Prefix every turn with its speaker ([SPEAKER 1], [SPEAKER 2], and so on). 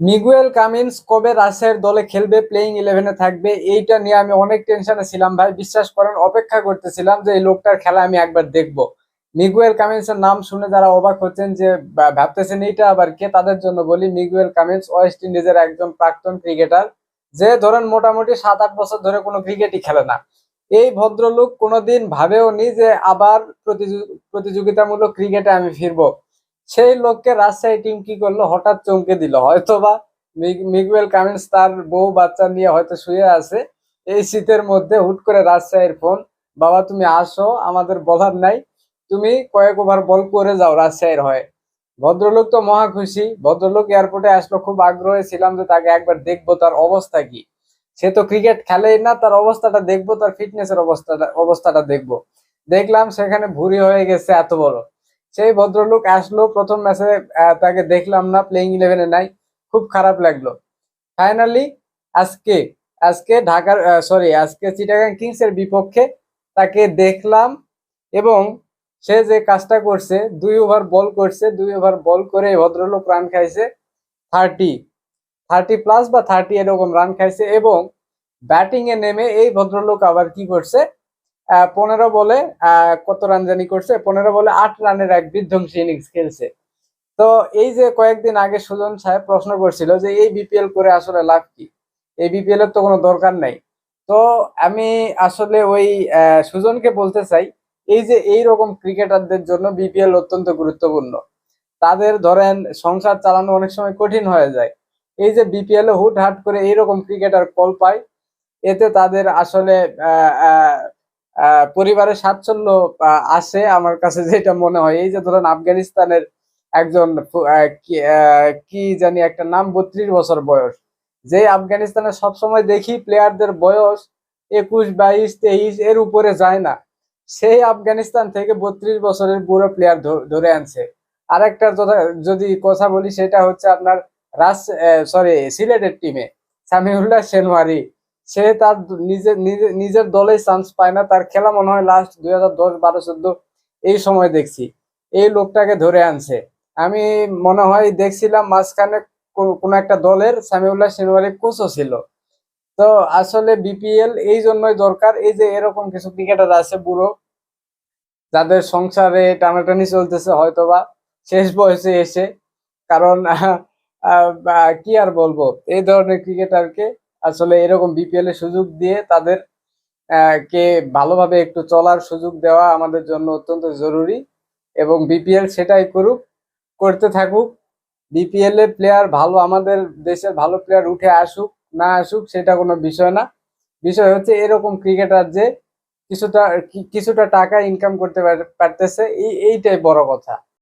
[SPEAKER 1] Miguel Cummins কবে রাজশাহীর দলে খেলবে প্লেইং ইলেভেনে থাকবে, এইটা নিয়ে আমি অনেক টেনশনে ছিলাম ভাই। বিশ্বাস করেন, অপেক্ষা করতেছিলাম যে এই লোকটার খেলা আমি একবার দেখব। মিগুয়েল কামিন্সের নাম শুনে যারা অবাক হচ্ছেন যে ভাবতেছেন এইটা আবার কে, তাদের জন্য বলি, মিগুয়েল কামিন্স ওয়েস্ট ইন্ডিজের একজন প্রাক্তন ক্রিকেটার যে ধরেন মোটামুটি সাত আট বছর ধরে কোনো ক্রিকেটই খেলে না। এই ভদ্রলোক কোনোদিন ভাবেও নি যে আবার প্রতিযো- প্রতিযোগিতামূলক ক্রিকেটে আমি ফিরবো। সেই লোককে রাজশাহী টিম কি করল? হঠাৎ চমকে দিল। হয়তোবা মিগ- মিগুয়েল কামিন্স তার বউ বাচ্চা নিয়ে হয়তো শুয়ে আছে। এই শীতের মধ্যে হুট করে রাজশাহীর ফোন বাবা, তুমি আসো, আমাদের বলার নাই। তুমি কয়েক ওভার বল করে যাও রাজশাহীর হয়ে। ভদ্রলোক তো মহা খুশি। ভদ্রলোক এয়ারপোর্টে আসলো, খুব আগ্রহে ছিলাম যে তাকে একবার দেখব তার অবস্থা কি। সে তো ক্রিকেট খেলেই না, তার অবস্থাটা দেখব, তার ফিটনেসের অবস্থাটা অবস্থাটা দেখব। দেখলাম সেখানে ভুরি হয়ে গেছে এত বড়। সেই ভদ্রলোক আসলো, প্রথম ম্যাচে তাকে দেখলাম না প্লেইং ইলেভেনে নাই, খুব খারাপ লাগল। ফাইনালি আজকে আজকে ঢাকার সরি আজকে চিটাগাং কিংস এর বিপক্ষে তাকে দেখলাম এবং সে যে কাজটা করছে, দুই ওভার বল করছে, দুই ওভার বল করে ভদ্রলোক রান খাইছে থার্টি থার্টি প্লাস বা থার্টি এরকম রান খাইছে এবং ব্যাটিং এ নেমে এই ভদ্রলোক আবার কি করছে পনেরো বলে কত রান জানি করছে? পনেরো বলে আট রানের এক বিধ্বংসী ইনিংস খেলছে। তো এই যে কয়েকদিন আগে সুজন সাহেব প্রশ্ন করছিল যে, এই বিপিএল করে আসলে লাভ কি? এই বিপিএল এর তো কোনো দরকার নাই। তো আমি আসলে ওই সুজনকে বলতে চাই, এই যে এই রকম ক্রিকেটারদের জন্য বিপিএল অত্যন্ত গুরুত্বপূর্ণ। তাদের ধরেন সংসার চালানো অনেক সময় কঠিন হয়ে যায়। এই যে বিপিএল এ হুট হাট করে এইরকম ক্রিকেটার কল পায়, এতে তাদের আসলে পরিবারের আহ, আসে আমার কাছে যেটা মনে হয়। এই যে ধরেন আফগানিস্তানের একজন কি- জানি একটা নাম বত্রিশ বছর বয়স। যে আফগানিস্তানে সবসময় দেখি প্লেয়ারদের বয়স একুশ বাইশ তেইশ এর উপরে যায় না। সেই আফগানিস্তান থেকে বত্রিশ বছরের বুড়ো প্লেয়ার ধরে আনছে। আরেকটার যদি কথা বলি সেটা হচ্ছে আপনার রাজ সরি সিলেটের টিমে সামিউল্লাহ শেনওয়ারি। সে তার নিজের নিজের দলে চান্স পায় না। তার খেলা মনে হয় লাস্ট দুই হাজার দশ, বারো, চোদ্দ, এই সময় দেখছি। এই লোকটাকে ধরে আনছে। আমি মনে হয় দেখছিলাম মাঝখানে কোনো একটা দলের সামিউল্লাহ শেনওয়ারি কোচও ছিল। তো আসলে বিপিএল এই জন্যই দরকার। এই যে এরকম কিছু ক্রিকেটার আছে, বুড়ো, যাদের সংসারে টানাটানি চলতেছে, হয়তোবা শেষ বয়সে এসে। কারণ কি আর বলব? এই ধরনের ক্রিকেটারকে আসলে এরকম বিপিএল এর সুযোগ দিয়ে তাদের কে ভালোভাবে একটু চলার সুযোগ দেওয়া আমাদের জন্য অত্যন্ত জরুরি এবং বিপিএল সেটাই করুক, করতে থাকুক। বিপিএল এর প্লেয়ার ভালো, আমাদের দেশের ভালো প্লেয়ার উঠে আসুক, না আসুক, সেটা কোনো বিষয় না। বিষয় হচ্ছে এরকম ক্রিকেটার যে কিছুটা কিছুটা টাকা ইনকাম করতে পার- পারতেছে, এই, এইটাই বড় কথা।